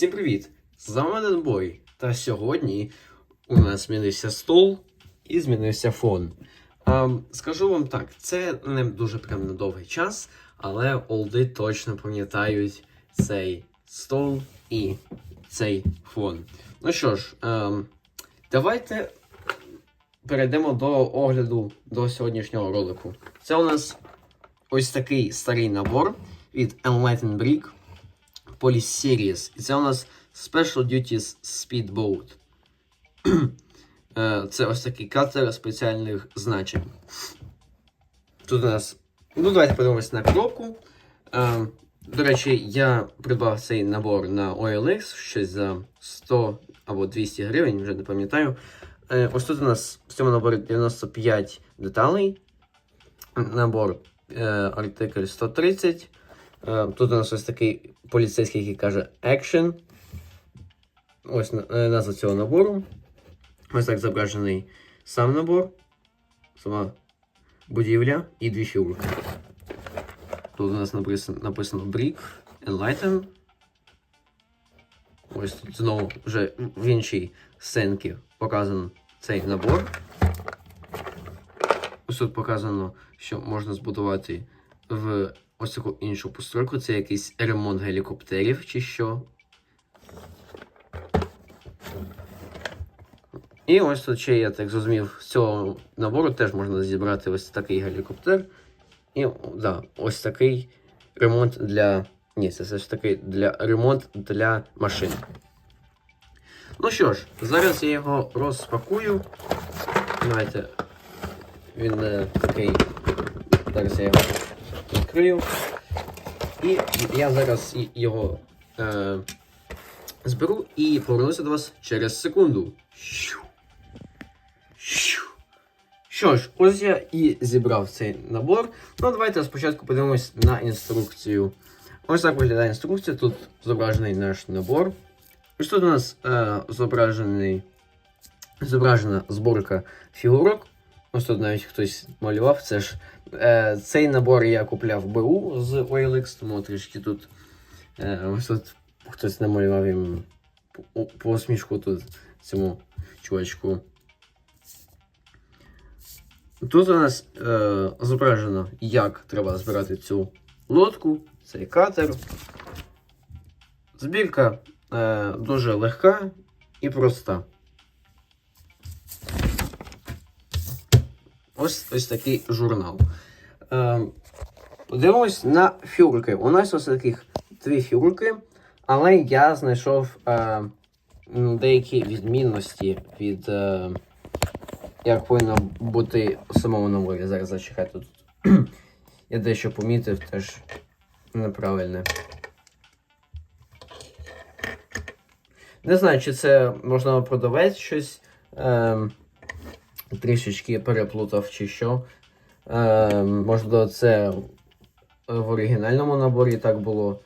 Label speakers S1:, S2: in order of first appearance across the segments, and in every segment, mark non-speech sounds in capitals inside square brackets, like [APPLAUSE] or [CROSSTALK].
S1: Всім привіт! З вами Денбой. Та сьогодні у нас змінився стол і змінився фон. Ем, скажу вам так, це не дуже прям на довгий час, але олди точно пам'ятають цей стол і цей фон. Ну що ж, ем, давайте перейдемо до огляду до сьогоднішнього ролику. Це у нас ось такий старий набор від Enlightened Brick. Police Series. І це у нас Special Duties Speedboat. [CLEARS THROAT] Е, це ось такий катер спеціальних значень. Тут у нас. Ну, давайте подивимося на коробку. Е, До речі, я придбав цей набор на OLX щось за 100 або 200 гривень, вже не пам'ятаю. Е, Ось тут у нас в цьому наборі 95 деталей. Набор артикль 130. Е, Тут у нас ось такий поліцейський, який каже Action. Ось е, назва цього набору. Ось так зображений сам набор, сама будівля і дві фігурки. Тут у нас написано, написано Brick Enlighten. Ось тут знову вже в іншій сценці показано цей набор. Ось тут показано, що можна збудувати в ось таку іншу постройку. Це якийсь ремонт гелікоптерів чи що. І ось тут ще, я так зрозумів, з цього набору теж можна зібрати ось такий гелікоптер. І да, ось такий ремонт для. Ні, це все ж таки для ремонт для машин. Ну що ж, зараз я його розпакую. Давайте. Він е, такий. Зараз я його відкрию. І я зараз його е, зберу і повернуся до вас через секунду. Що ж, ось я і зібрав цей набор. Ну, давайте спочатку подивимось на інструкцію. Ось так виглядає інструкція. Тут зображений наш набор. Ось тут у нас е, зображений, зображена зборка фігурок. Ось тут навіть хтось малював. Це ж цей набор я купляв БУ з OLX, тому трішки тут. Е, ось тут хтось намалював їм по- посмішку тут цьому чувачку. Тут у нас е, зображено, як треба збирати цю лодку, цей катер. Збірка е, дуже легка і проста. Ось ось такий журнал. Е, подивимось на фігурки. У нас ось таких дві фігурки, але я знайшов е, деякі відмінності від. Е, як повинно бути у самому наборі. Зараз зачекайте тут. [CLEARS THROAT] Я дещо помітив теж неправильне. Не знаю, чи це можливо продавець щось ем, трішечки переплутав чи що. Ем, можливо, це в оригінальному наборі так було.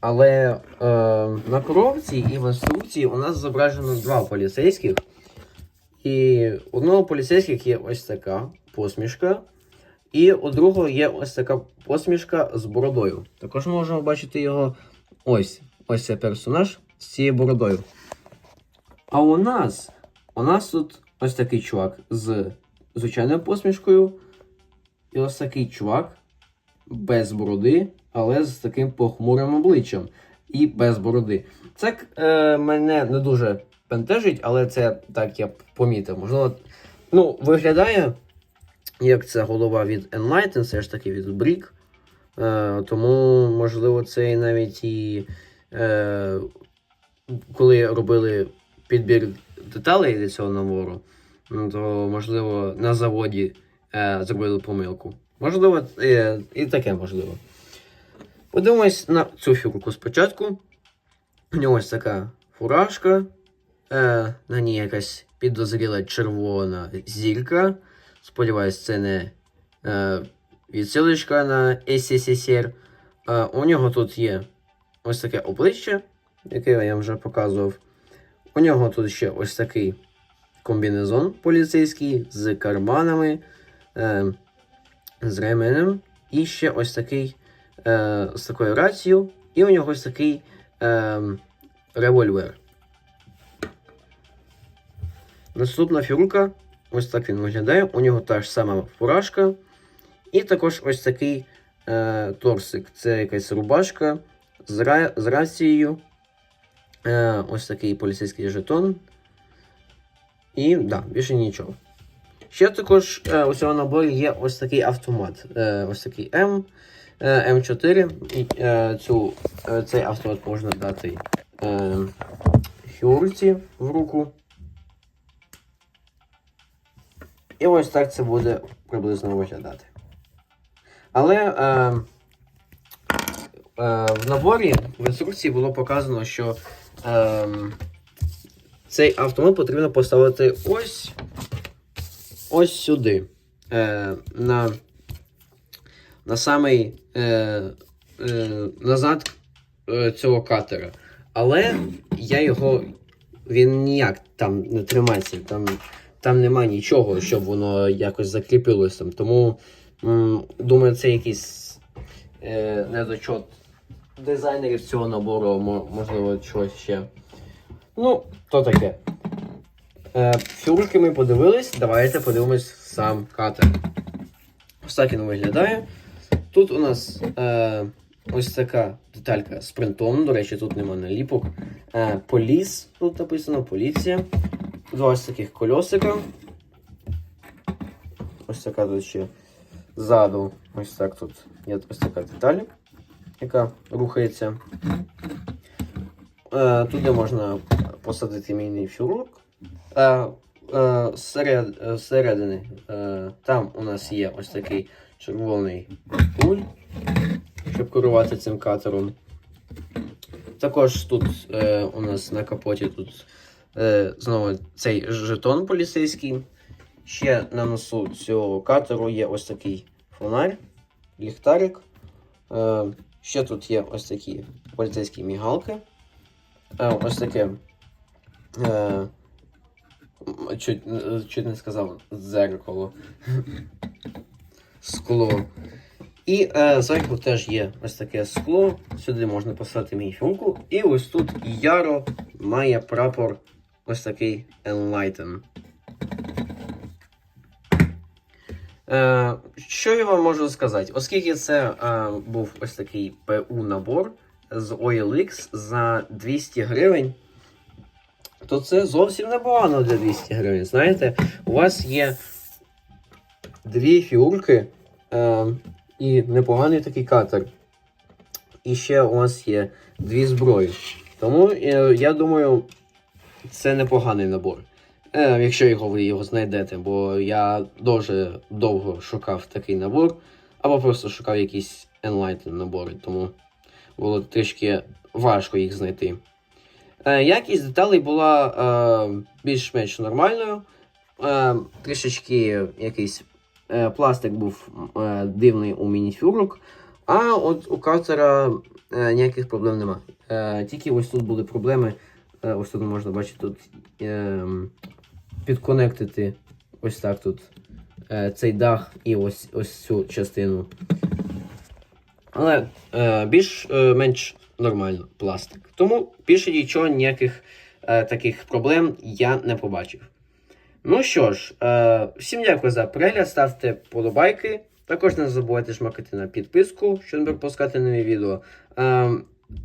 S1: Але ем, на коробці і в інструкції у нас зображено два поліцейських. І у одного поліцейських є ось така посмішка, і у другого є ось така посмішка з бородою. Також можемо бачити його ось. Ось цей персонаж з цією бородою. А у нас, у нас тут ось такий чувак з звичайною посмішкою. І ось такий чувак без бороди, але з таким похмурим обличчям. І без бороди. Це е, мене не дуже бентежить, але це так я помітив. Можливо, ну, виглядає, як це голова від Enlighten, все ж таки від Brick. Е, тому, можливо, це навіть і е, коли робили підбір деталей для цього набору, ну, то, можливо, на заводі е, зробили помилку. Можливо, е, і таке можливо. Подивимось на цю фігурку спочатку. У нього ось така фуражка. Е, на ній якась підозріла червона зірка. Сподіваюсь, це не е, відсилочка на СССР. Е, у нього тут є ось таке обличчя, яке я вже показував. У нього тут ще ось такий комбінезон поліцейський з карманами, е, з ременем. І ще ось такий е, з такою рацією. І у нього ось такий е, револьвер. Наступна фігурка, ось так він виглядає. У нього та ж сама фуражка. І також ось такий е, торсик. Це якась рубашка з, ра... з рацією. Е, ось такий поліцейський жетон. І да, більше нічого. Ще також е, у цього наборі є ось такий автомат. Е, ось такий М, е, М4. І, е, цю, е, цей автомат можна дати е, хірурці в руку. І ось так це буде приблизно виглядати. Але е, е, в наборі в інструкції було показано, що е, цей автомат потрібно поставити ось ось сюди. Е, на, на самий е, е, назад е, цього катера. Але я його. Він ніяк там не тримається. Там, там нема нічого, щоб воно якось закріпилось там. Тому м, думаю, це якийсь е, недочот дизайнерів цього набору, можливо, щось ще. Ну, то таке. Е, фігурки ми подивились, давайте подивимось сам катер. Ось так він виглядає. Тут у нас е, ось така деталька з принтом. До речі, тут нема наліпок. Е, поліс, тут написано поліція. Два ось таких кольосика. Ось така тут ще ззаду. Ось так тут є ось така деталь, яка рухається. Е, туди можна посадити міні фігурок. Е, е, серед, Зсередини е, там у нас є ось такий червоний пуль, щоб керувати цим катером. Також тут у нас на капоті тут знову цей жетон поліцейський. Ще на носу цього катеру є ось такий фонарь, ліхтарик. Ще тут є ось такі поліцейські мігалки. Е, ось таке. Е, чуть, е, чуть не сказав дзеркало. Скло. І е, зверху теж є ось таке скло. Сюди можна поставити мініфюнку. І ось тут Яро має прапор ось такий Enlighten. Е, що я вам можу сказати? Оскільки це е, був ось такий ПУ набор з OLX за 200 гривень, то це зовсім непогано для 200 гривень. Знаєте, у вас є дві фігурки е, і непоганий такий катер. І ще у вас є дві зброї. Тому е, я думаю, це непоганий набор. Е, якщо його ви його знайдете, бо я дуже довго шукав такий набор, або просто шукав якісь Enlighten набори, тому було трішки важко їх знайти. Е, якість деталей була е, більш-менш нормальною. Трішечки якийсь пластик був дивний у мініфюрок, а от у картера ніяких проблем нема. Е, тільки ось тут були проблеми. Ось тут можна бачити тут е, підконектити ось так тут е, цей дах і ось, ось цю частину. Але е, більш е, менш нормально пластик. Тому більше нічого, ніяких е, таких проблем я не побачив. Ну що ж, е, всім дякую за перегляд, ставте подобайки. Також не забувайте жмакати на підписку, щоб не пропускати нові відео. Е,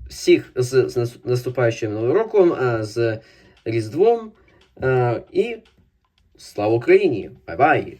S1: всіх з, з наступаючим новим роком, е, з Різдвом. Е, і слава Україні! Бай-бай!